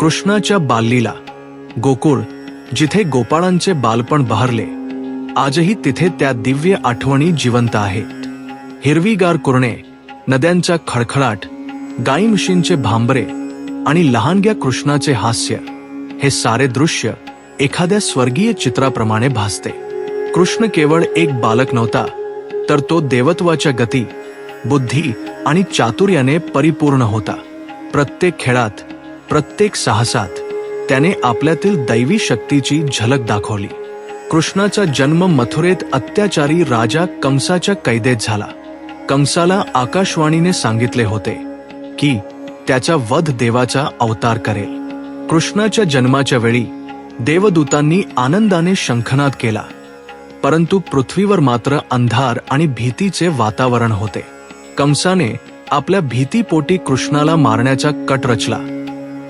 कृष्णाच्या बाललीला गोकुळ जिथे गोपाळांचे बालपण बहरले आजही तिथे त्या दिव्य आठवणी जिवंत आहेत. हिरवीगार कुरणे नद्यांचा खळखळाट गाई म्हशींचे भांबरे आणि लहानग्या कृष्णाचे हास्य हे सारे दृश्य एखाद्या स्वर्गीय चित्राप्रमाणे भासते. कृष्ण केवळ एक बालक नव्हता तर तो देवत्वाच्या गती बुद्धी आणि चातुर्याने परिपूर्ण होता. प्रत्येक खेळात प्रत्येक साहसात त्याने आपल्यातील दैवी शक्तीची झलक दाखवली. कृष्णाचा जन्म मथुरेत अत्याचारी राजा कंसाच्या कैदेत झाला. कंसाला आकाशवाणीने सांगितले होते की त्याचा वध देवाचा अवतार करेल. कृष्णाच्या जन्माच्या वेळी देवदूतांनी आनंदाने शंखनाद केला. परंतु पृथ्वीवर मात्र अंधार आणि भीतीचे वातावरण होते. कंसाने आपल्या भीतीपोटी कृष्णाला मारण्याचा कट रचला.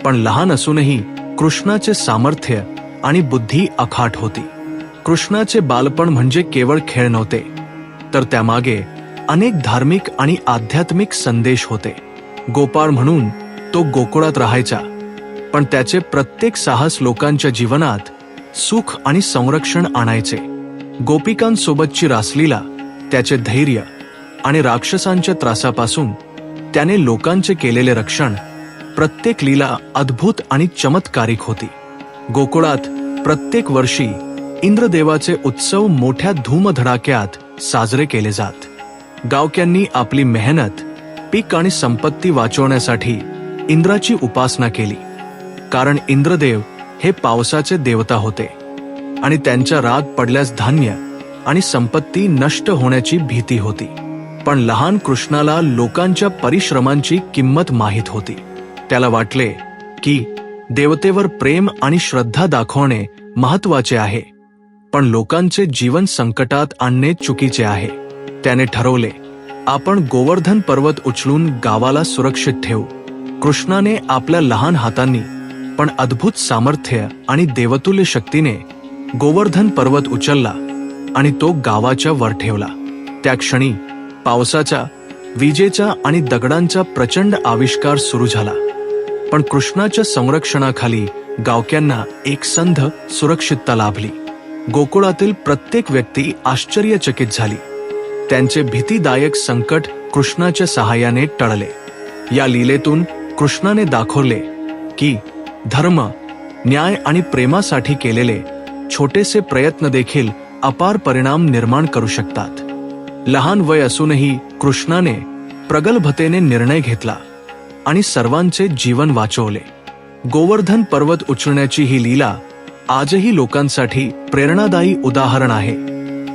पण लहान असूनही कृष्णाचे सामर्थ्य आणि बुद्धी अखाट होती. कृष्णाचे बालपण म्हणजे केवळ खेळ नव्हते तर त्यामागे अनेक धार्मिक आणि आध्यात्मिक संदेश होते. गोपाळ म्हणून तो गोकुळात राहायचा पण त्याचे प्रत्येक साहस लोकांच्या जीवनात सुख आणि संरक्षण आणायचे. गोपिकांसोबतची रासलीला त्याचे धैर्य आणि राक्षसांच्या त्रासापासून त्याने लोकांचे केलेले रक्षण प्रत्येक लीला अद्भुत आणि चमत्कारिक होती. गोकुळात प्रत्येक वर्षी इंद्रदेवाचे उत्सव मोठ्या धूमधडाक्यात साजरे केले जात. गावक्यांनी आपली मेहनत पीक आणि संपत्ती वाचवण्यासाठी इंद्राची उपासना केली. कारण इंद्रदेव हे पावसाचे देवता होते आणि त्यांच्या राग पडल्यास धान्य आणि संपत्ती नष्ट होण्याची भीती होती. पण लहान कृष्णाला लोकांच्या परिश्रमांची किंमत माहीत होती. त्याला वाटले की देवतेवर प्रेम आणि श्रद्धा दाखवणे महत्त्वाचे आहे. पण लोकांचे जीवन संकटात आणणे चुकीचे आहे. त्याने ठरवले आपण गोवर्धन पर्वत उचलून गावाला सुरक्षित ठेवू. कृष्णाने आपल्या लहान हातांनी पण अद्भुत सामर्थ्य आणि देवतुल्य शक्तीने गोवर्धन पर्वत उचलला आणि तो गावाच्या वर ठेवला. त्या क्षणी पावसाचा विजेचा आणि दगडांचा प्रचंड आविष्कार सुरू झाला. पण कृष्णाच्या संरक्षणाखाली गावक्यांना एक संध सुरक्षितता लाभली. गोकुळातील प्रत्येक व्यक्ती आश्चर्यचकित झाली. त्यांचे भीतीदायक संकट कृष्णाच्या सहाय्याने टळले. या लीलेतून कृष्णाने दाखवले की धर्म न्याय आणि प्रेमासाठी केलेले छोटेसे प्रयत्न देखील अपार परिणाम निर्माण करू शकतात. लहान वय असूनही कृष्णाने प्रगल्भतेने निर्णय घेतला. आणि सर्वांचे जीवन वाचवले. गोवर्धन पर्वत उचलण्याची ही लीला आजही लोकांसाठी प्रेरणादायी उदाहरण आहे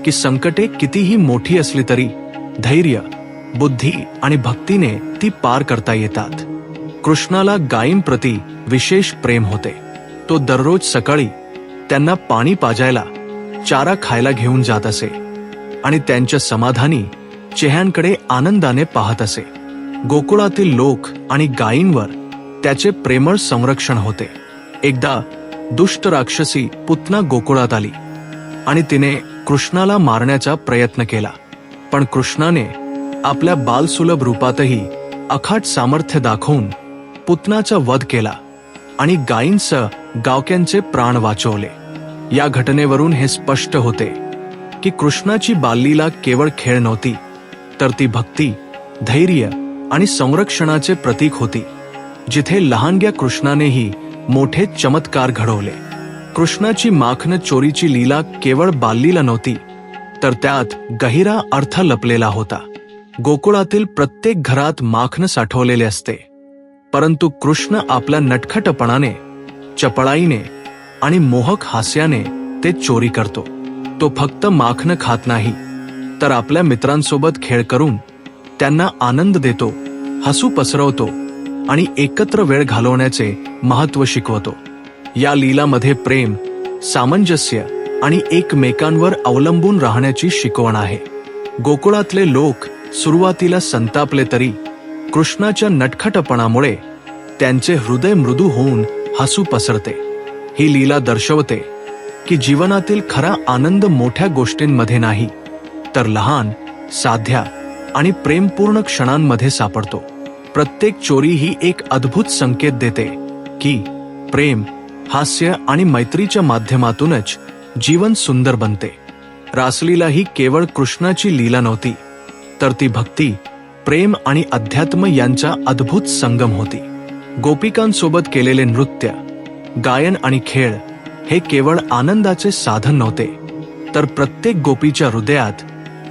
की संकटे कितीही मोठी असली तरी धैर्य बुद्धी आणि भक्तीने ती पार करता येतात. कृष्णाला गायींप्रती विशेष प्रेम होते. तो दररोज सकाळी त्यांना पाणी पाजायला चारा खायला घेऊन जात असे आणि त्यांच्या समाधानी चेह्यांकडे आनंदाने पाहत असे. गोकुळातील लोक आणि गायींवर त्याचे प्रेमळ संरक्षण होते. एकदा दुष्ट राक्षसी पुतना गोकुळात आली आणि तिने कृष्णाला मारण्याचा प्रयत्न केला. पण कृष्णाने आपल्या बालसुलभ रूपातही अखाट सामर्थ्य दाखवून पुतनाचा वध केला आणि गायींसह गावक्यांचे प्राण वाचवले. या घटनेवरून हे स्पष्ट होते की कृष्णाची बाललीला केवळ खेळ नव्हती तर ती भक्ती धैर्य आणि संरक्षणाचे प्रतीक होती जिथे लहानग्या कृष्णानेही मोठे चमत्कार घडवले. कृष्णाची माखन चोरीची लीला केवळ बाललीला नव्हती तर त्यात गहिरा अर्थ लपलेला होता. गोकुळातील प्रत्येक घरात माखन साठवलेले असते परंतु कृष्ण आपल्या नटखटपणाने चपळाईने आणि मोहक हास्याने ते चोरी करतो. तो फक्त माखन खात नाही तर आपल्या मित्रांसोबत खेळ करून त्यांना आनंद देतो हसू पसरवतो आणि एकत्र वेळ घालवण्याचे महत्त्व शिकवतो. या लीलामध्ये प्रेम सामंजस्य आणि एकमेकांवर अवलंबून राहण्याची शिकवण आहे. गोकुळातले लोक सुरुवातीला संतापले तरी कृष्णाच्या नटखटपणामुळे त्यांचे हृदय मृदू होऊन हसू पसरते. ही लीला दर्शवते की जीवनातील खरा आनंद मोठ्या गोष्टींमध्ये नाही तर लहान साध्या आणि प्रेमपूर्ण क्षणांमध्ये सापडतो. प्रत्येक चोरी ही एक अद्भुत संकेत देते की प्रेम हास्य आणि मैत्रीच्या माध्यमातूनच जीवन सुंदर बनते. रासलीला ही केवळ कृष्णाची लीला नव्हती तर ती भक्ती प्रेम आणि अध्यात्म यांचा अद्भुत संगम होती. गोपिकांसोबत केलेले नृत्य गायन आणि खेळ हे केवळ आनंदाचे साधन नव्हते तर प्रत्येक गोपीच्या हृदयात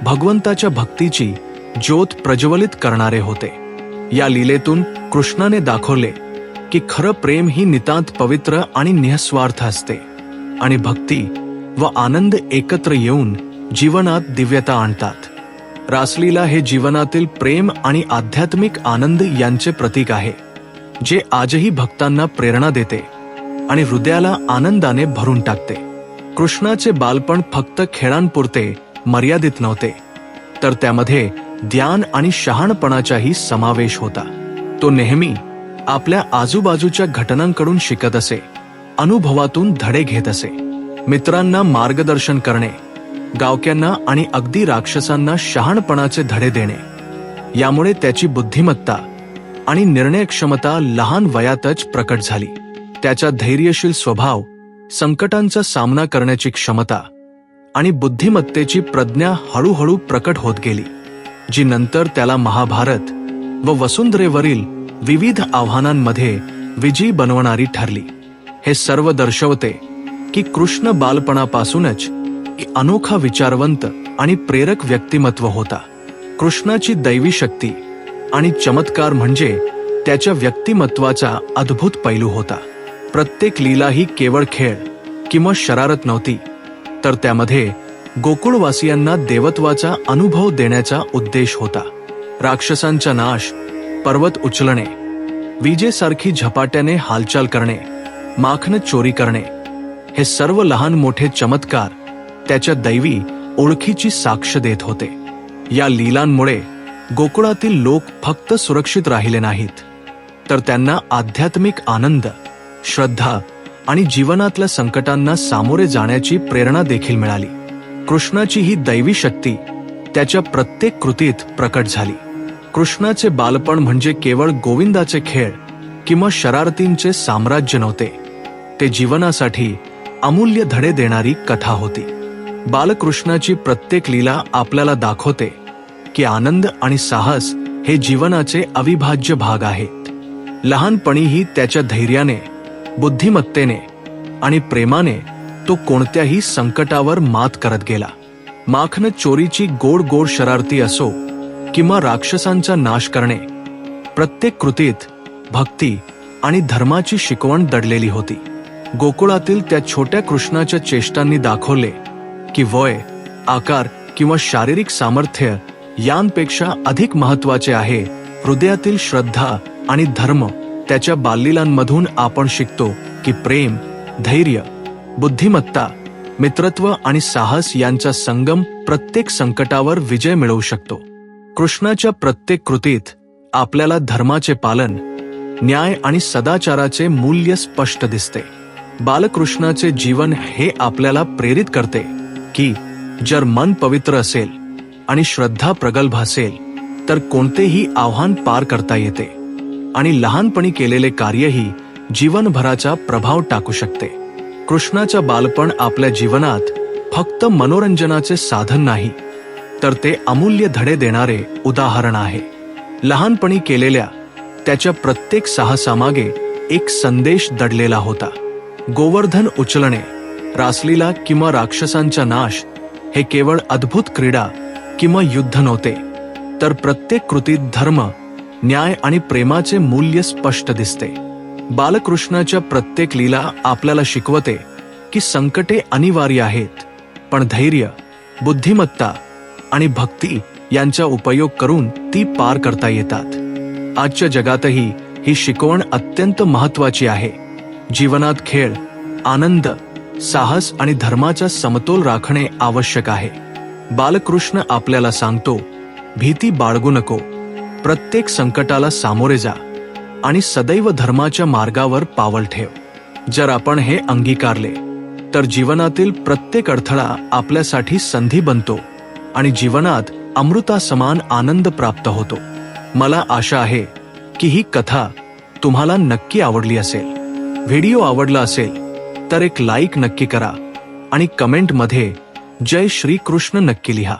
भगवंताच्या भक्तीची ज्योत प्रज्वलित करणारे होते. या लीलेतून कृष्णाने दाखवले की खरं प्रेम ही नितांत पवित्र आणि निःस्वार्थ असते. आणि भक्ती व आनंद एकत्र येऊन जीवनात दिव्यता आणतात. रासलीला हे जीवनातील प्रेम आणि आध्यात्मिक आनंद यांचे प्रतीक आहे जे आजही भक्तांना प्रेरणा देते आणि हृदयाला आनंदाने भरून टाकते. कृष्णाचे बालपण फक्त खेळांपुरते मर्यादित नव्हते. तर त्यामध्ये ध्यान आणि शहाणपणाचाही समावेश होता. तो नेहमी आपल्या आजूबाजूच्या घटनांकडून शिकत असे अनुभवातून धडे घेत असे. मित्रांना मार्गदर्शन करणे गावक्यांना आणि अगदी राक्षसांना शहाणपणाचे धडे देणे यामुळे त्याची बुद्धिमत्ता आणि निर्णय क्षमता लहान वयातच प्रकट झाली. त्याचा धैर्यशील स्वभाव संकटांचा सामना करण्याची क्षमता आणि बुद्धिमत्तेची प्रज्ञा हळूहळू प्रकट होत गेली. जी नंतर त्याला महाभारत व वसुंधरेवरील विविध आव्हानांमध्ये विजयी बनवणारी ठरली. हे सर्व दर्शवते की कृष्ण बालपणापासूनच अनोखा विचारवंत आणि प्रेरक व्यक्तिमत्व होता. कृष्णाची दैवी शक्ती आणि चमत्कार म्हणजे त्याच्या व्यक्तिमत्वाचा अद्भुत पैलू होता. प्रत्येक लीला ही केवळ खेळ किंवा शरारत नव्हती तर त्यामध्ये गोकुळवासियांना देवत्वाचा अनुभव देण्याचा उद्देश होता. राक्षसांचा नाश पर्वत उचलणे विजेसारखी झपाट्याने हालचाल करणे माखण चोरी करणे हे सर्व लहान मोठे चमत्कार त्याच्या दैवी ओळखीची साक्ष देत होते. या लीलांमुळे गोकुळातील लोक फक्त सुरक्षित राहिले नाहीत. तर त्यांना आध्यात्मिक आनंद श्रद्धा आणि जीवनातल्या संकटांना सामोरे जाण्याची प्रेरणा देखील मिळाली. कृष्णाची ही दैवी शक्ती त्याच्या प्रत्येक कृतीत प्रकट झाली. कृष्णाचे बालपण म्हणजे केवळ गोविंदाचे खेळ किंवा शरारतींचे साम्राज्य नव्हते. ते जीवनासाठी अमूल्य धडे देणारी कथा होती. बालकृष्णाची प्रत्येक लीला आपल्याला दाखवते की आनंद आणि साहस हे जीवनाचे अविभाज्य भाग आहेत. लहानपणीही त्याच्या धैर्याने बुद्धिमत्तेने आणि प्रेमाने तो कोणत्याही संकटावर मात करत गेला. माखन चोरीची गोड गोड शरारती असो किंवा राक्षसांचा नाश करणे प्रत्येक कृतीत भक्ती आणि धर्माची शिकवण दडलेली होती. गोकुळातील त्या छोट्या कृष्णाच्या चेष्टांनी दाखवले की वय आकार किंवा शारीरिक सामर्थ्य यांपेक्षा अधिक महत्त्वाचे आहे. हृदयातील श्रद्धा आणि धर्म त्याच्या बाललीलांमधून आपण शिकतो की प्रेम धैर्य बुद्धिमत्ता मित्रत्व आणि साहस यांचा संगम प्रत्येक संकटावर विजय मिळवू शकतो. कृष्णाच्या प्रत्येक कृतीत आपल्याला धर्माचे पालन न्याय आणि सदाचाराचे मूल्य स्पष्ट दिसते. बालकृष्णाचे जीवन हे आपल्याला प्रेरित करते की जर मन पवित्र असेल आणि श्रद्धा प्रगल्भ असेल तर कोणतेही आव्हान पार करता येते आणि लहानपणी केलेले कार्यही जीवनभराचा प्रभाव टाकू शकते. कृष्णाचं बालपण आपल्या जीवनात फक्त मनोरंजनाचे साधन नाही तर ते अमूल्य धडे देणारे उदाहरण आहे. लहानपणी केलेल्या त्याच्या प्रत्येक साहसामागे एक संदेश दडलेला होता. गोवर्धन उचलणे रासलीला किंवा राक्षसांचा नाश हे केवळ अद्भुत क्रीडा किंवा युद्ध नव्हते तर प्रत्येक कृतीत धर्म न्याय आणि प्रेमाचे मूल्य स्पष्ट दिसते. बालकृष्णाच्या प्रत्येक लीला आपल्याला शिकवते की संकटे अनिवार्य आहेत पण धैर्य बुद्धिमत्ता आणि भक्ती यांचा उपयोग करून ती पार करता येतात. आजच्या जगातही ही शिकवण अत्यंत महत्वाची आहे. जीवनात खेळ आनंद साहस आणि धर्माचा समतोल राखणे आवश्यक आहे. बालकृष्ण आपल्याला सांगतो भीती बाळगू नको. प्रत्येक संकटाला सामोरे जा. आणि सदैव धर्माच्या मार्गावर पावल ठेव. जर आपण हे अंगीकारले तर जीवनातील प्रत्येक अडथळा आपल्यासाठी संधी बनतो आणि जीवनात अमृतासमान आनंद प्राप्त होतो. मला आशा आहे की ही कथा तुम्हाला नक्की आवडली असेल. व्हिडिओ आवडला असेल तर एक लाईक नक्की करा आणि कमेंटमध्ये जय श्री कृष्ण नक्की लिहा.